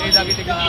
এই দাবিতে কিন্তু